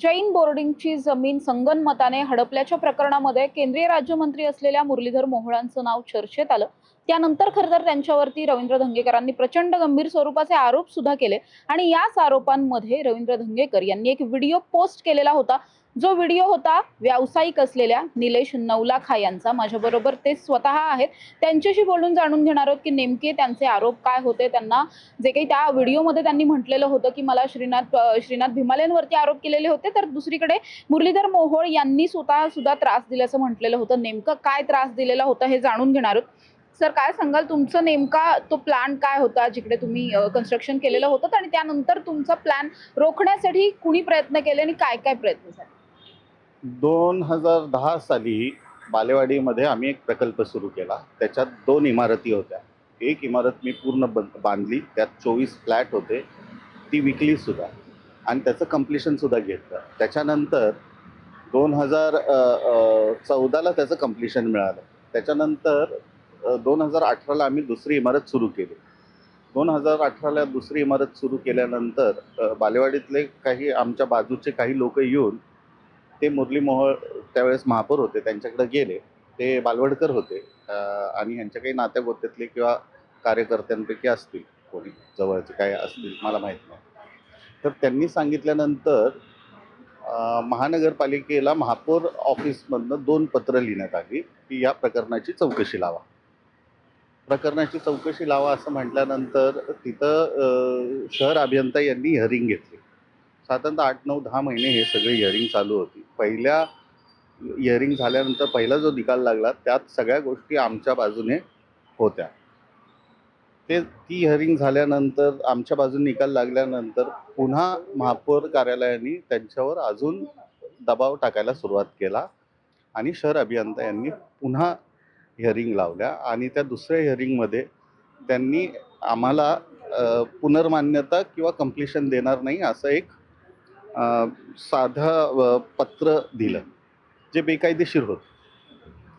जैन बोर्डिंगची जमीन संगनमताने हडपल्याच्या प्रकरणामध्ये केंद्रीय राज्यमंत्री असलेल्या मुरलीधर मोहोळांचं नाव चर्चेत आलं. त्यानंतर खरं तर त्यांच्यावरती रवींद्र धंगेकरांनी प्रचंड गंभीर स्वरूपाचे आरोप सुद्धा केले. आणि याच आरोपांमध्ये रवींद्र धंगेकर यांनी एक व्हिडिओ पोस्ट केलेला होता. जो व्हिडिओ होता व्यावसायिक असलेल्या निलेश नवलाखा यांचा माझ्याबरोबर ते स्वतः आहेत. त्यांच्याशी बोलून जाणून घेणार आहोत की नेमके त्यांचे आरोप काय होते. त्यांना जे काही त्या व्हिडिओमध्ये त्यांनी म्हटलेलं होतं की मला श्रीनाथ श्रीनाथ भिमालेंवरती आरोप केलेले होते तर दुसरीकडे मुरलीधर मोहोळ यांनी स्वतः सुद्धा त्रास दिल्याचं म्हटलेलं होतं. नेमकं काय त्रास दिलेला होता हे जाणून घेणार आहोत. सर काय सांगाल? तुमचं नेमका तो प्लॅन काय होता जिकडे तुम्ही कन्स्ट्रक्शन केलेलं होतं? आणि त्यानंतर तुमचा प्लॅन रोखण्यासाठी कुणी प्रयत्न केले आणि काय काय प्रयत्न झाले? दोन हजार दहा साली बालेवाडीमध्ये आम्ही एक प्रकल्प सुरू केला. त्याच्यात दोन इमारती होत्या. एक इमारत मी पूर्ण बंद बांधली. त्यात चोवीस फ्लॅट होते. ती विकली सुद्धा. आणि त्याचं कम्प्लिशनसुद्धा घेतलं. त्याच्यानंतर दोन हजार चौदाला त्याचं कम्प्लिशन मिळालं. त्याच्यानंतर दोन हजार अठराला आम्ही दुसरी इमारत सुरू केली. दोन हजार अठराला दुसरी इमारत सुरू केल्यानंतर बालेवाडीतले काही आमच्या बाजूचे काही लोक येऊन ते मुरली मोहोळ त्यावेळेस महापौर होते त्यांच्याकडे गेले. ते बालवडकर होते. आणि ह्यांच्या काही नात्या गोत्यातले किंवा कार्यकर्त्यांपैकी असतील कोणी जवळचे काय असतील मला माहीत नाही. तर त्यांनी सांगितल्यानंतर महानगरपालिकेला महापौर ऑफिसमधनं दोन पत्र लिहिण्यात आली की या प्रकरणाची चौकशी लावा. प्रकरणाची चौकशी लावा असं म्हटल्यानंतर तिथं शहर अभियंता यांनी हरिंग घेतली. साधारणतः आठ नऊ दहा महिने हे सगळे हिअरिंग चालू होती. पहिल्या हिअरिंग झाल्यानंतर पहिला जो निकाल लागला त्यात सगळ्या गोष्टी आमच्या बाजूने होत्या. ते ती हिअरिंग झाल्यानंतर आमच्या बाजूने निकाल लागल्यानंतर पुन्हा महापौर कार्यालयाने त्यांच्यावर अजून दबाव टाकायला सुरुवात केला आणि शहर अभियंता यांनी पुन्हा हिअरिंग लावल्या आणि त्या दुसऱ्या हिअरिंगमध्ये त्यांनी आम्हाला पुनर्मान्यता किंवा कम्प्लिशन देणार नाही असं एक साधं पत्र दिलं जे बेकायदेशीर होतं.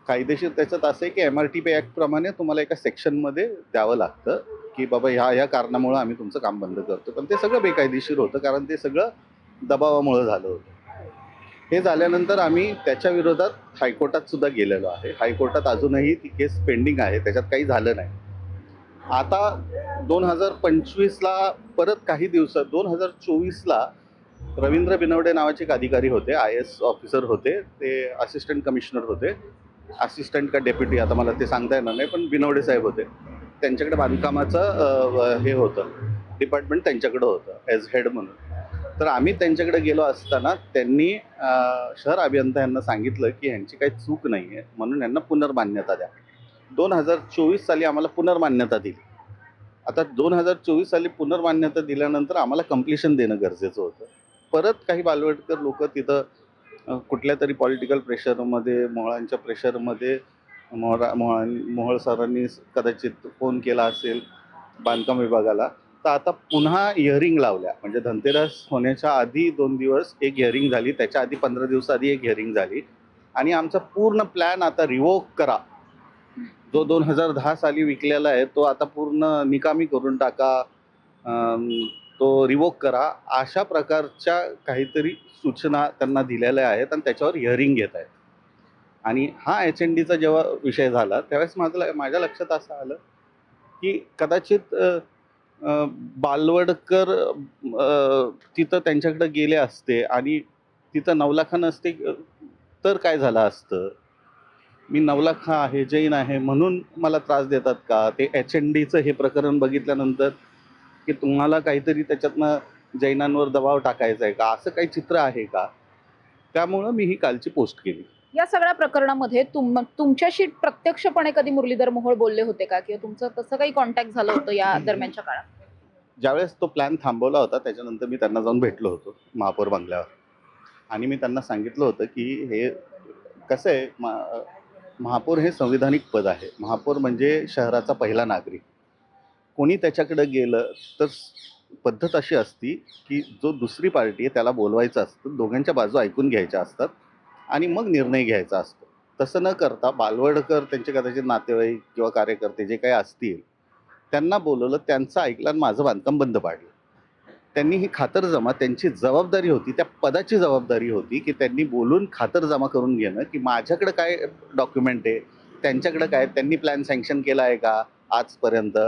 कायदेशीर त्याच्यात असं आहे की एम आर टी पी ॲक्टप्रमाणे तुम्हाला एका सेक्शनमध्ये द्यावं लागतं की बाबा ह्या ह्या कारणामुळं आम्ही तुमचं काम बंद करतो. पण ते सगळं बेकायदेशीर होतं कारण ते सगळं दबावामुळं झालं होतं. हे झाल्यानंतर आम्ही त्याच्या विरोधात हायकोर्टात सुद्धा गेलेलो आहे. हायकोर्टात अजूनही ती केस पेंडिंग आहे त्याच्यात काही झालं नाही. आता दोन हजार पंचवीसला परत काही दिवसात दोन हजार चोवीसला रवींद्र बिनवडे नावाचे एक अधिकारी होते आय एस ऑफिसर होते ते असिस्टंट कमिशनर होते. असिस्टंट का डेप्युटी आता मला ते सांगता येणार नाही पण बिनवडे साहेब होते. त्यांच्याकडे बांधकामाचं हे होतं. डिपार्टमेंट त्यांच्याकडं होतं ॲज हेड म्हणून. तर आम्ही त्यांच्याकडे गेलो असताना त्यांनी शहर अभियंता यांना सांगितलं की ह्यांची काही चूक नाही आहे म्हणून यांना पुनर्मान्यता द्या. दोन हजार चोवीस साली आम्हाला पुनर्मान्यता दिली. आता दोन हजार चोवीस साली पुनर्मान्यता दिल्यानंतर आम्हाला कम्प्लिशन देणं गरजेचं होतं. परत काही बालवडकर लोक तिथं कुठल्या तरी पॉलिटिकल प्रेशरमध्ये मोहळांच्या प्रेशरमध्ये मोहरा मोहळ सरांनी कदाचित फोन केला असेल बांधकाम विभागाला. तर आता पुन्हा हिअरिंग लावल्या. म्हणजे धनतेरस होण्याच्या आधी दोन दिवस एक हिअरिंग झाली त्याच्या आधी पंधरा दिवसाआधी एक हिअरिंग झाली. आणि आमचा पूर्ण प्लॅन आता रिवोक करा. जो दोन हजार दहा साली विकलेला आहे तो आता पूर्ण निकामी करून टाका. तो रिवोक करा. अशा प्रकारच्या काहीतरी सूचना त्यांना दिलेल्या आहेत आणि त्याच्यावर हिअरिंग घेत आहेत. आणि हा एच एन डीचा जेव्हा विषय झाला त्यावेळेस माझं ल- माझ्या लक्षात असं आलं की कदाचित बालवडकर तिथं त्यांच्याकडे गेले असते आणि तिथं नवलाखा नसते तर काय झालं असतं? मी नवलाखा आहे जैन आहे म्हणून मला त्रास देतात का? ते एच एन डीचं हे प्रकरण बघितल्यानंतर की तुम्हाला काहीतरी त्याच्यातनं जैनांवर दबाव टाकायचा आहे का? असं काही चित्र आहे का? त्यामुळं मी ही कालची पोस्ट केली. या सगळ्या प्रकरणामध्ये तुम तुमच्याशी प्रत्यक्षपणे कधी मुरलीधर मोहोळ बोलले होते का? किंवा तुमचं तसं काही कॉन्टॅक्ट झालं होतं या दरम्यानच्या काळात? ज्यावेळेस तो प्लॅन थांबवला होता त्याच्यानंतर मी त्यांना जाऊन भेटलो होतो महापौर बंगल्यावर. आणि मी त्यांना सांगितलं होतं की हे कसं आहे महापौर हे संविधानिक पद आहे. महापौर म्हणजे शहराचा पहिला नागरिक. कोणी त्याच्याकडे गेलं तर पद्धत अशी असती की जो दुसरी पार्टी आहे त्याला बोलवायचं असतं दोघांच्या बाजू ऐकून घ्यायच्या असतात आणि मग निर्णय घ्यायचा असतो. तसं न करता बालवडकर त्यांचे कदाचित नातेवाईक किंवा कार्यकर्ते जे काही असतील त्यांना बोलवलं त्यांचं ऐकलं आणि माझं बांधकाम बंद पाडलं. त्यांनी ही खातरजमा त्यांची जबाबदारी होती त्या पदाची जबाबदारी होती की त्यांनी बोलून खातरजमा करून घेणं की माझ्याकडं काय डॉक्युमेंट आहे त्यांच्याकडं काय त्यांनी प्लॅन सँक्शन केला आहे का आजपर्यंत?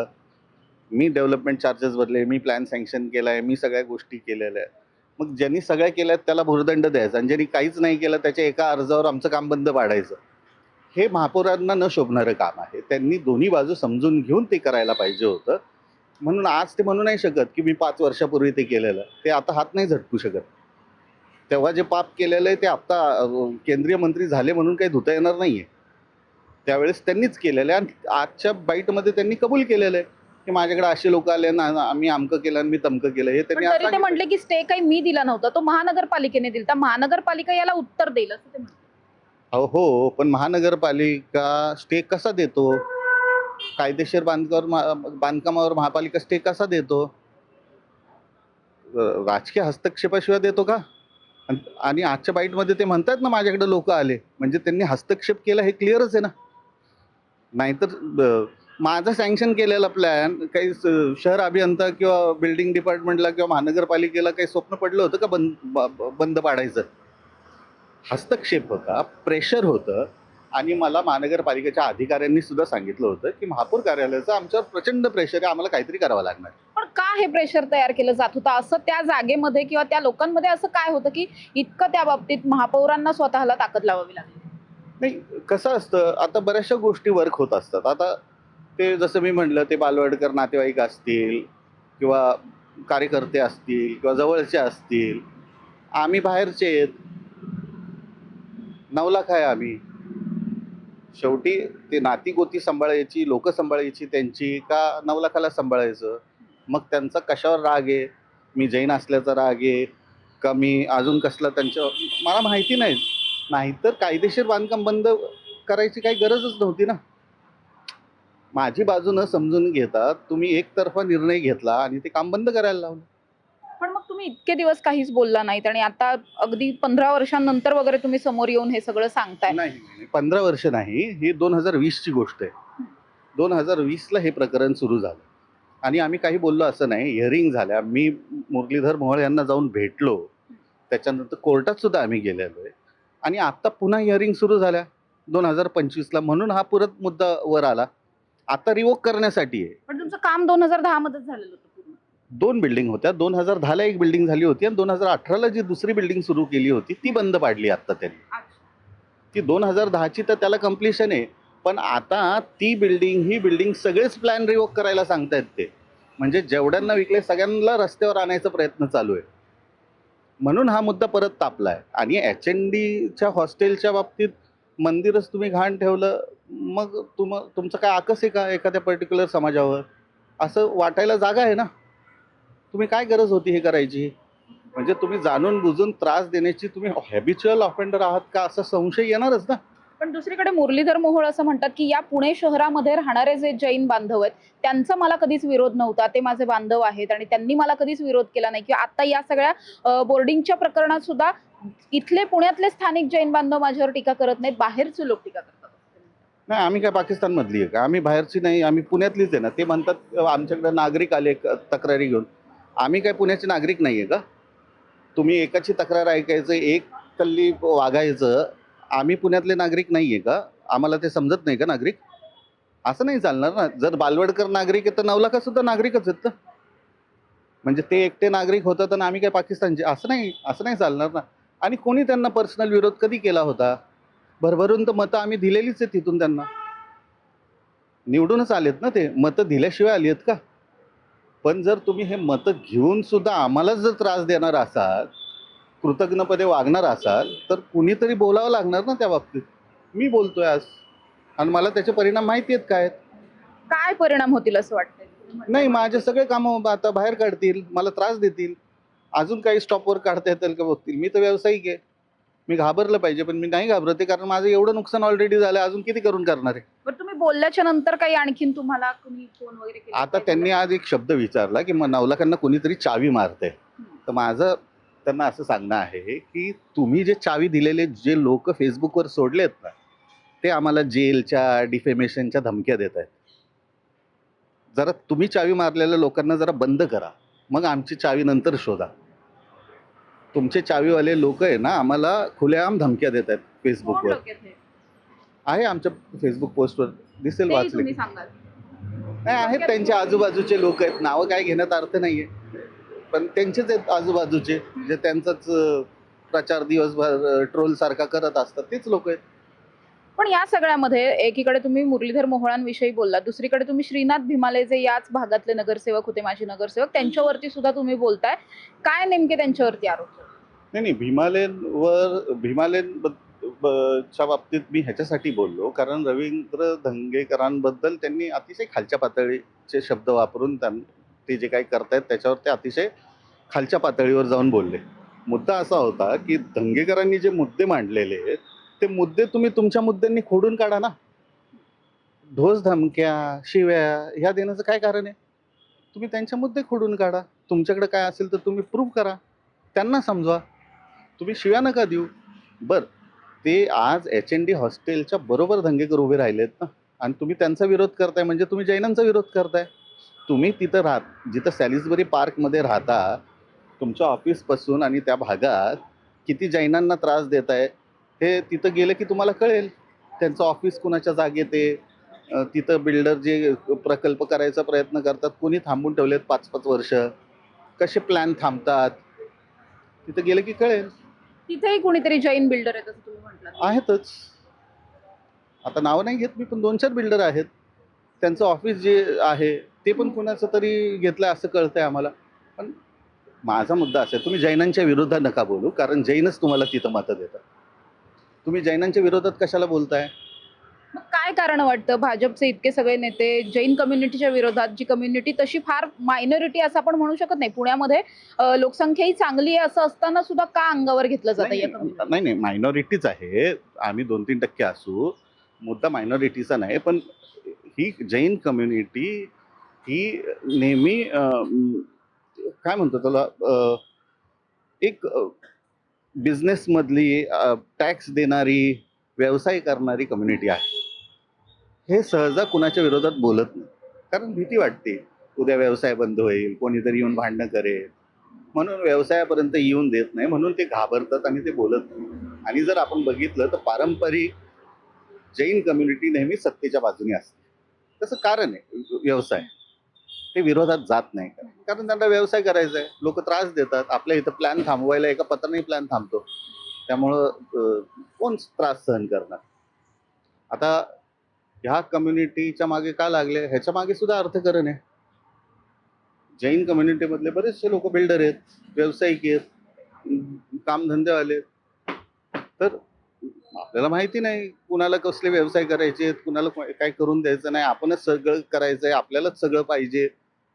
मी डेव्हलपमेंट चार्जेस भरले मी प्लॅन सँक्शन केला आहे मी सगळ्या गोष्टी केलेल्या आहेत. मग ज्यांनी सगळ्या केल्या आहेत त्याला भुर्दंड द्यायचा. आणि ज्यांनी काहीच नाही केलं त्याच्या एका अर्जावर आमचं काम बंद पाडायचं. हे महापौरांना न शोभणारं काम आहे. त्यांनी दोन्ही बाजू समजून घेऊन ते करायला पाहिजे होतं. म्हणून आज ते म्हणू नाही शकत की मी पाच वर्षापूर्वी ते केलेलं. ते आता हात नाही झटकू शकत. तेव्हा जे पाप केलेलं आहे ते आता केंद्रीय मंत्री झाले म्हणून काही धुता येणार नाही आहे त्यावेळेस त्यांनीच केलेलं आहे. आणि आजच्या बाईटमध्ये त्यांनी कबूल केलेलं आहे. की माझ्याकडे असे लोक आले ना आम्ही आमकं केलं आणि मी तमकं केलं. हे पण त्यांनी तरी ते सांगितलं. म्हटले की स्टे काही मी दिला नव्हता तो महानगरपालिकेने दिला. महानगरपालिका याला उत्तर देईल असं ते हो पण महानगरपालिका स्टे कसा देतो? कायदेशीर बांधकामावर महा- बांधकामावर महापालिका स्टे कसा देतो? अ, राजकीय हस्तक्षेपाशिवाय देतो का? आणि- आणि आजच्या बाईटमध्ये ते म्हणतात ना माझ्याकडे लोक आले. म्हणजे त्यांनी हस्तक्षेप केला हे क्लिअरच आहे ना. नाहीतर अ, माझा सँक्शन केलेला प्लॅन काही शहर अभियंता किंवा बिल्डिंग डिपार्टमेंटला किंवा महानगरपालिकेला काही स्वप्न पडलं होतं का बंद बंद पाडायचं? हस्तक्षेप होता प्रेशर होतं आणि मला महानगरपालिकेच्या अधिकाऱ्यांनी सुद्धा सांगितलं होतं की महापौर कार्यालयाचं आमच्यावर प्रचंड प्रेशर आहे आम्हाला काहीतरी करावं लागणार. पण का हे प्रेशर तयार केलं जात होतं? असं त्या जागेमध्ये किंवा त्या लोकांमध्ये असं काय होतं की इतकं त्या बाबतीत महापौरांना स्वतःला ताकद लावावी लागली? नाही कसं असतं आता बऱ्याचशा गोष्टी वर्क होत असतात. आता ते जसं मी म्हणलं ते बालवडकर नातेवाईक असतील किंवा कार्यकर्ते असतील किंवा जवळचे असतील आम्ही बाहेरचे आहेत. नऊ लाख आहे आम्ही. शेवटी ते नाती गोती सांभाळायची लोक सांभाळायची त्यांची का नऊ लाखाला सांभाळायचं? मग त्यांचा कशावर राग आहे? मी जैन असल्याचा राग आहे? का मी अजून कसला त्यांच्या मला माहिती नाही नाहीतर कायदेशीर बांधकाम बंद करायची काही गरजच नव्हती ना. माझी बाजू न समजून घेता तुम्ही एकतर्फा निर्णय घेतला आणि ते काम बंद करायला लावलं. पण मग तुम्ही इतके दिवस काहीच बोलला नाहीत आणि आता अगदी पंधरा वर्षांनंतर वगैरे तुम्ही समोर येऊन हे सगळं सांगताय. नाही नाही, पंधरा वर्ष नाही. ही दोन हजार वीसची गोष्ट आहे. दोन हजार वीसला हे प्रकरण सुरू झालं. आणि आम्ही काही बोललो असं नाही. हिअरिंग झाल्या. मी मुरलीधर मोहोळ यांना जाऊन भेटलो. त्याच्यानंतर कोर्टात सुद्धा आम्ही गेलेलो आहे. आणि आत्ता पुन्हा हिअरिंग सुरू झाल्या. दोन हजार पंचवीसला. म्हणून हा परत मुद्दा वर आला. आता रिवोक करण्यासाठी आहे. पण तुमचं काम दोन हजार दहा मध्येच झालेलं होतं पूर्ण. दोन बिल्डिंग होत्या. दोन हजार दहाला एक बिल्डिंग झाली होती आणि दोन हजार अठराला जी दुसरी बिल्डिंग सुरू केली होती ती बंद पाडली आत्ता त्यांनी. ती दोन हजार दहाची तर त्याला कम्प्लिशन आहे. पण आता ती बिल्डिंग ही बिल्डिंग सगळेच प्लॅन रिवोक करायला सांगतायत ते. म्हणजे जेवढ्यांना विकले सगळ्यांना रस्त्यावर आणायचा प्रयत्न चालू आहे. म्हणून हा मुद्दा परत तापला आहे आणि एच एन डीच्या हॉस्टेलच्या बाबतीत मंदिरच तुम्ही घाण ठेवलं मग तुम तुमचं काय आकस आहे का एखाद्या पर्टिक्युलर समाजावर? असं वाटायला जागा आहे ना? तुम्ही काय गरज होती हे करायची? म्हणजे तुम्ही जाणून बुजून त्रास देण्याची तुम्ही हॅबिच्युअल ऑफेंडर आहात का? असा संशय येणारच ना? पण दुसरीकडे मुरलीधर मोहोळ असं म्हणतात की या पुणे शहरामध्ये राहणारे जे जैन बांधव आहेत त्यांचा मला कधीच विरोध नव्हता. ते माझे बांधव आहेत आणि त्यांनी मला कधीच विरोध केला नाही. किंवा आता या सगळ्या बोर्डिंगच्या प्रकरणात सुद्धा इथले पुण्यातले स्थानिक जैन बांधव माझ्यावर टीका करत नाहीत. बाहेरचे लोक टीका करतात नाही आम्ही काय पाकिस्तानमधली आहे का? आम्ही बाहेरची नाही आम्ही पुण्यातलीच आहे ना. ते म्हणतात आमच्याकडे नागरिक आले तक्रारी घेऊन. आम्ही काय पुण्याचे नागरिक नाही आहे का? तुम्ही एकाची तक्रार ऐकायचं एक कल्ली वागायचं आम्ही पुण्यातले नागरिक नाही आहे का? आम्हाला ते समजत नाही का नागरिक? असं नाही चालणार ना. जर बालवडकर नागरिक आहे तर नवलाखा सुद्धा नागरिकच आहेत तर म्हणजे ते एकटे नागरिक होतात आणि आम्ही काय पाकिस्तानचे असं नाही असं नाही चालणार ना. आणि कोणी त्यांना पर्सनल विरोध कधी केला होता? भरभरून तर मतं आम्ही दिलेलीच आहेत तिथून त्यांना. निवडूनच आलेत ना ते. मतं दिल्याशिवाय आली आहेत का? पण जर तुम्ही हे मतं घेऊन सुद्धा आम्हालाच जर त्रास देणार असाल कृतज्ञपणे वागणार असाल तर कुणीतरी बोलावं लागणार ना त्या बाबतीत. मी बोलतोय आज. आणि मला त्याचे परिणाम माहिती आहेत काय. काय परिणाम होतील असं वाटतंय? नाही माझे सगळे कामं आता बाहेर काढतील मला त्रास देतील. अजून काही स्टॉपवर काढता येतील का बघतील? मी तर व्यावसायिक आहे. मी घाबरलं पाहिजे पण मी नाही घाबरते कारण माझं एवढं नुकसान ऑलरेडी झालं अजून किती करून करणार आहे? बरं तुम्ही बोलल्याच्या नंतर काही आणखीन तुम्हाला कुणी फोन वगैरे केला आता त्यांनी आज एक शब्द विचारला की मग नवलाखांना कोणीतरी चावी मारते तर माझं त्यांना असं सांगणं आहे की तुम्ही जे चावी दिलेले जे लोक फेसबुकवर सोडलेत ना ते आम्हाला जेलच्या डिफेमेशनच्या धमक्या देत आहेत. जरा तुम्ही चावी मारलेल्या लोकांना जरा बंद करा. मग आमची चावी नंतर शोधा. तुमचे चावीवाले लोक आहे ना आम्हाला खुलेआम धमक्या देत आहेत फेसबुकवर? आहे? आमच्या फेसबुक पोस्टवर दिसेल वाचले नाही आहेत त्यांच्या आजूबाजूचे लोक आहेत. नावं काय घेण्यात अर्थ नाहीये. पण त्यांचेच आहेत आजूबाजूचे जे त्यांचाच प्रचार दिवसभर ट्रोल सारखा करत असतात. तेच लोक आहेत. पण या सगळ्यामध्ये एकीकडे तुम्ही मुरलीधर मोहोळांविषयी बोललात दुसरीकडे तुम्ही श्रीनाथ भीमाले जे याच भागातले नगरसेवक होते माजी नगरसेवक त्यांच्यावरती सुद्धा तुम्ही बोलताय. काय नेमके त्यांच्यावरती आरोप? आहेत? नाही नाही भीमालेनवर भीमालेन बद- ब- च्या बाबतीत मी ह्याच्यासाठी बोललो कारण रवींद्र धंगेकरांबद्दल त्यांनी अतिशय खालच्या पातळीचे शब्द वापरून त्यां ते जे काही करतायत त्याच्यावर ते अतिशय खालच्या पातळीवर जाऊन बोलले. मुद्दा असा होता की धंगेकरांनी जे मुद्दे मांडलेले ते मुद्दे तुम्ही तुमच्या मुद्द्यांनी खोडून काढा ना. ढोस धमक्या शिव्या ह्या देण्याचं काय कारण आहे? तुम्ही त्यांचे मुद्दे खोडून काढा. तुमच्याकडे काय असेल तर तुम्ही प्रूव्ह करा. त्यांना समजवा. तुम्ही शिव्या नका देऊ. बर ते आज एच एन डी हॉस्टेलच्या बरोबर धंगेकर उभे राहिलेत ना. आणि तुम्ही त्यांचा विरोध करताय म्हणजे तुम्ही जैनांचा विरोध करताय. तुम्ही तिथं राहत जिथं सॅलिसबरी पार्कमध्ये राहता तुमच्या ऑफिसपासून आणि त्या भागात किती जैनांना त्रास देत आहे हे तिथं गेलं की तुम्हाला कळेल. त्यांचं ऑफिस कुणाच्या जागेत आहे? तिथं बिल्डर जे प्रकल्प करायचा प्रयत्न करतात कोणी थांबून ठेवलेत पाच पाच वर्ष? कसे प्लॅन थांबतात? तिथं गेलं की कळेल. तिथेही कुणीतरी जैन बिल्डर आहेत असं तुम्ही म्हटलं आहेतच. आता नाव नाही घेत मी पण दोन चार बिल्डर आहेत. त्यांचं ऑफिस जे आहे ते पण कुणाचं तरी घेतलं असं कळतंय आम्हाला. पण माझा मुद्दा असा आहे तुम्ही जैनांच्या विरोधात नका बोलू कारण जैनच तुम्हाला तिथं मतं देतात. तुम्ही जैनांच्या विरोधात कशाला बोलताय? मग काय कारण वाटतं? भाजपचे इतके सगळे नेते जैन कम्युनिटीच्या विरोधात जी कम्युनिटी तशी फार मायनॉरिटी असं आपण म्हणू शकत नाही. पुण्यामध्ये अं, लोकसंख्या ही चांगली आहे असं असताना सुद्धा का अंगावर घेतलं जातं या नाही? नाही नाही मायनॉरिटीच आहे. आम्ही दोन तीन टक्के असू. मुद्दा मायनॉरिटीचा नाही पण ही जैन कम्युनिटी ही नेहमी अं, काय म्हणतो त्याला अं, एक बिझनेसमधली टॅक्स देणारी व्यवसाय करणारी कम्युनिटी आहे. हे सहजा कुणाच्या विरोधात बोलत नाही. कारण भीती वाटते. उद्या व्यवसाय बंद होईल कोणीतरी येऊन भांडणं करेल. म्हणून व्यवसायापर्यंत येऊन देत नाही. म्हणून ते घाबरतात आणि ते बोलत नाही. आणि जर आपण बघितलं तर पारंपरिक जैन कम्युनिटी नेहमी सत्तेच्या बाजूने असते. तसं कारण आहे व्यवसाय. ते विरोधात जात नाही. कारण त्यांना व्यवसाय करायचा आहे. लोक त्रास देतात. आपल्या इथं प्लॅन थांबवायला एका पत्राने प्लॅन थांबतो. त्यामुळं कोण त्रास सहन करणार? आता ह्या कम्युनिटीच्या मागे का लागले? ह्याच्या मागे सुद्धा अर्थकरण आहे. जैन कम्युनिटीमधले बरेचसे लोक बिल्डर आहेत व्यावसायिक आहेत कामधंदेवाले तर आपल्याला माहिती नाही कुणाला कसले व्यवसाय करायचे आहेत कुणाला काय करून द्यायचं नाही. आपणच सगळं करायचं आहे आपल्यालाच सगळं पाहिजे.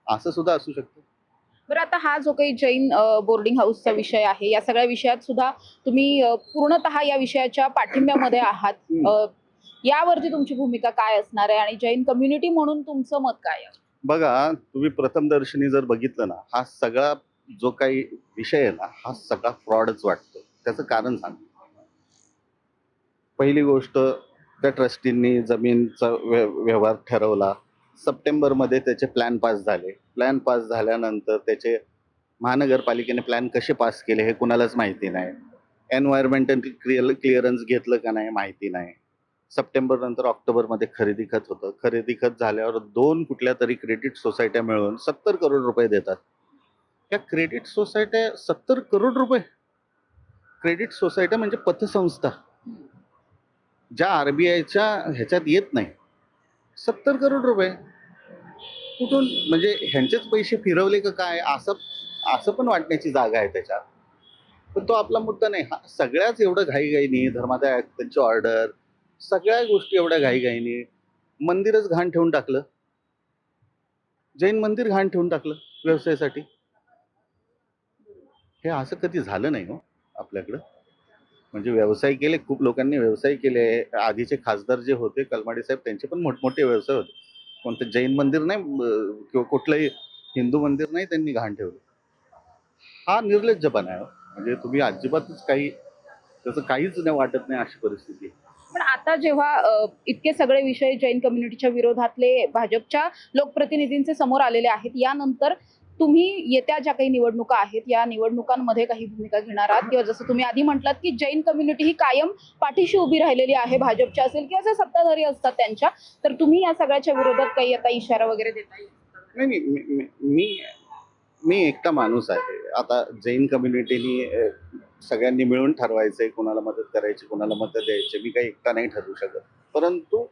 असं सुद्धा असू शकतं. बरं आता हा जो काही जैन बोर्डिंग हाऊसचा विषय आहे या सगळ्या विषयात सुद्धा तुम्ही पूर्णतः या विषयाच्या पाठिंब्यामध्ये आहात. यावरती तुमची भूमिका काय असणार आहे आणि जैन कम्युनिटी म्हणून तुमचं मत काय आहे? बघा तुम्ही प्रथमदर्शनी जर बघितलं ना हा सगळा जो काही विषय आहे ना हा सगळा फ्रॉडच वाटतो. त्याचं कारण सांग. पहिली गोष्ट त्या ट्रस्टींनी जमीनचा व्य व्यवहार ठरवला. सप्टेंबरमध्ये त्याचे प्लॅन पास झाले. प्लॅन पास झाल्यानंतर त्याचे महानगरपालिकेने प्लॅन कसे पास केले हे कुणालाच माहिती नाही. एन्व्हायरमेंटल क्लिअर क्लिअरन्स घेतलं का नाही माहिती नाही. सप्टेंबर नंतर ऑक्टोबरमध्ये खरेदी खत होतं. खरेदी खत झाल्यावर दोन कुठल्या तरी क्रेडिट सोसायट्या मिळून सत्तर करोड रुपये देतात. या क्रेडिट सोसायट्या सत्तर करोड रुपये. क्रेडिट सोसायट्या म्हणजे पतसंस्था. ज्या आर बी आयच्या ह्याच्यात येत नाही. सत्तर करोड रुपये. कुठून? म्हणजे ह्यांचेच पैसे फिरवले का काय? असं असं पण वाटण्याची जागा आहे त्याच्यात. पण तो आपला मुद्दा नाही. हा सगळ्याच एवढं घाईघाईनी धर्मादाय त्यांची ऑर्डर सगळ्या गोष्टी एवढ्या घाईघाईनी मंदिरच घाण ठेवून टाकलं. जैन मंदिर घाण ठेवून टाकलं व्यवसायासाठी. हे असं कधी झालं नाही हो आपल्याकडं. म्हणजे व्यवसाय केले खूप लोकांनी व्यवसाय केले. आधीचे खासदार जे होते कलमाडी साहेब त्यांचे पण मोठमोठे व्यवसाय होते. कोणतं जैन मंदिर नाही किंवा कुठलंही हिंदू मंदिर नाही त्यांनी घाण ठेवलं हा निर्लज्जपणा आहे हो. म्हणजे तुम्ही अजिबातच काही त्याचं काहीच नाही वाटत नाही अशी परिस्थिती आहे. पण आता जेव्हा इतके सगळे विषय जैन कम्युनिटीच्या विरोधातले भाजपच्या लोकप्रतिनिधींचे समोर आलेले आहेत यानंतर तुम्ही येत्या ज्या काही निवडणुका आहेत या निवडणुकांमध्ये काही भूमिका घेणार आहात किंवा जसं तुम्ही आधी म्हटलात की जैन कम्युनिटी ही कायम पाठीशी उभी राहिलेली आहे भाजपच्या असेल किंवा जे सत्ताधारी असतात त्यांच्या तर तुम्ही या सगळ्याच्या विरोधात काही आता इशारा वगैरे देता येईल नाही नाही मी- मी- मी एकटा माणूस आहे. आता जैन कम्युनिटीनी सगळ्यांनी मिळून ठरवायचंय कोणाला मदत करायची कोणाला मदत द्यायची मी काही एकटा नाही ठरवू शकत. परंतु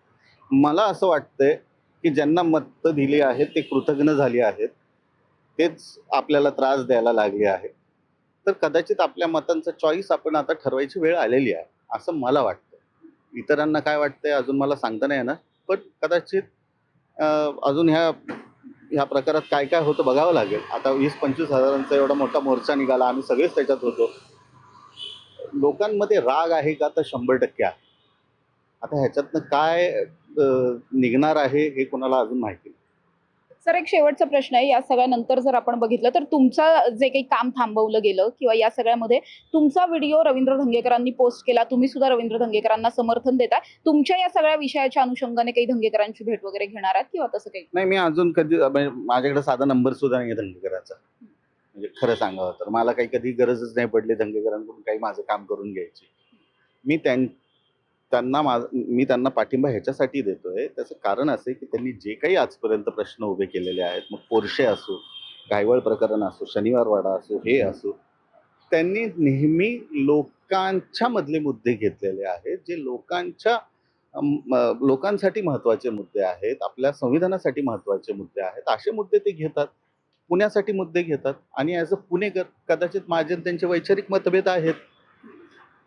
मला असं वाटतंय की ज्यांना मतं दिली आहेत ते कृतज्ञ झाली आहेत. तेच आपल्याला त्रास द्यायला लागले आहे. तर कदाचित आपल्या मतांचा चॉईस आपण आता ठरवायची वेळ आलेली आहे असं मला वाटतं. इतरांना काय वाटतंय अजून मला सांगता नाही येणार पण कदाचित अजून ह्या ह्या प्रकारात काय काय होतं बघावं लागेल. आता वीस पंचवीस हजारांचा एवढा मोठा मोर्चा निघाला आम्ही सगळेच त्याच्यात होतो. लोकांमध्ये राग आहे का? तर शंभर टक्के आहे. आता ह्याच्यातनं काय निघणार आहे हे कोणाला अजून माहिती नाही. सर एक शेवटचा प्रश्न आहे. या सगळ्यानंतर जर आपण बघितलं तर तुमचं जे काही काम थांबवलं गेलं किंवा या सगळ्यामध्ये तुमचा व्हिडिओ रवींद्र धंगेकरांनी पोस्ट केला तुम्ही सुद्धा रवींद्र धंगेकरांना समर्थन देताय तुमच्या या सगळ्या विषयाच्या अनुषंगाने काही धंगेकरांची भेट वगैरे घेणार आहात किंवा तसं काही? नाही मी अजून कधी म्हणजे माझ्याकडे साधा नंबर सुद्धा नाही धंगेकराचा. म्हणजे खरं सांगावं तर. मला काही कधी गरजच नाही पडली धंगेकरांकडून काही माझं काम करून घ्यायची. मी त्यां त्यांना मा मी त्यांना पाठिंबा ह्याच्यासाठी देतोय. त्याचं कारण असं आहे की त्यांनी जे काही आजपर्यंत प्रश्न उभे केलेले आहेत मग पोरशे असो गायवळ प्रकरण असो शनिवारवाडा असो हे असो त्यांनी नेहमी लोकांच्या मधले मुद्दे घेतलेले आहेत जे लोकांच्या लोकांसाठी महत्त्वाचे मुद्दे आहेत आपल्या संविधानासाठी महत्त्वाचे मुद्दे आहेत असे मुद्दे ते घेतात पुण्यासाठी मुद्दे घेतात आणि ॲज अ पुणेकर कदाचित माझे त्यांचे वैचारिक मतभेद आहेत.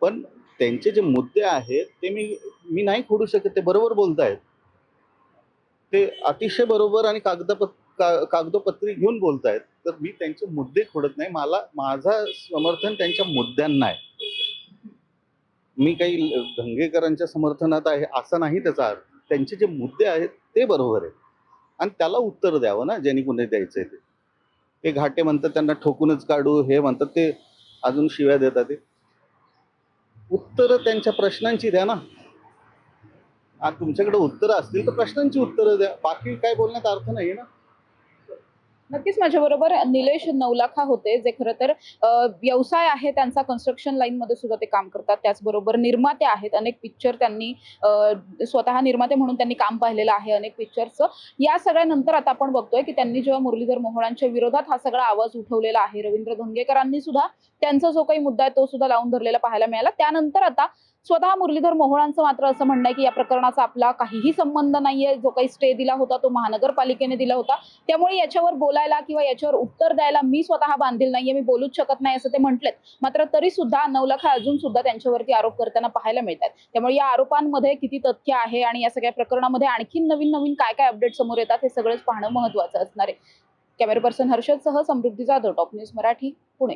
पण त्यांचे जे मुद्दे आहेत ते मी मी नाही खोडू शकत ते बरोबर बोलतायत. ते अतिशय बरोबर आणि कागदपत्र का कागदोपत्री घेऊन बोलतायत. तर मी त्यांचे मुद्दे खोडत नाही. मला माझा समर्थन त्यांच्या मुद्द्यांना आहे. मी काही धंगेकरांच्या समर्थनात आहे असा नाही त्याचा अर्थ. त्यांचे जे मुद्दे आहेत ते बरोबर आहे आणि त्याला उत्तर द्यावं ना ज्यांनी कुणी द्यायचं ते. ते घाटे म्हणतात त्यांना ठोकूनच काढू हे म्हणतात ते अजून शिव्या देतात ते. उत्तरं त्यांच्या प्रश्नांची द्या ना. आज तुमच्याकडे उत्तरं असतील तर प्रश्नांची उत्तरं द्या. बाकी काय बोलण्यात अर्थ नाही ना. नक्कीच माझ्याबरोबर निलेश नवलाखा होते जे खरं तर व्यवसाय आहे त्यांचा कन्स्ट्रक्शन लाईनमध्ये सुद्धा ते काम करतात. त्याचबरोबर निर्माते आहेत. अनेक पिक्चर त्यांनी स्वतः निर्माते म्हणून त्यांनी काम पाहिलेलं आहे. अनेक पिक्चरचं या सगळ्यानंतर आता आपण बघतोय की त्यांनी जेव्हा मुरलीधर मोहोळांच्या विरोधात हा सगळा आवाज उठवलेला आहे रवींद्र धंगेकरांनी सुद्धा त्यांचा जो काही मुद्दा आहे तो सुद्धा लावून धरलेला पाहायला मिळाला. त्यानंतर आता स्वतः मुरलीधर मोहोळांचं मात्र असं म्हणणं आहे की या प्रकरणाचा आपला काहीही संबंध नाहीये. जो काही स्टे दिला होता तो महानगरपालिकेने दिला होता. त्यामुळे याच्यावर बोलायला किंवा याच्यावर उत्तर द्यायला मी स्वतः बांधील नाहीये. मी बोलूच शकत नाही असं ते म्हटलेत. मात्र तरी सुद्धा नवलखा अजून सुद्धा त्यांच्यावरती आरोप करताना पाहायला मिळतात त्यामुळे या आरोपांमध्ये किती तथ्य आहे आणि या सगळ्या प्रकरणामध्ये आणखीन नवीन नवीन काय काय अपडेट समोर येतात हे सगळंच पाहणं महत्वाचं असणार आहे. कॅमेरा पर्सन हर्षद सह समृद्धी जाधव टॉप न्यूज मराठी पुणे.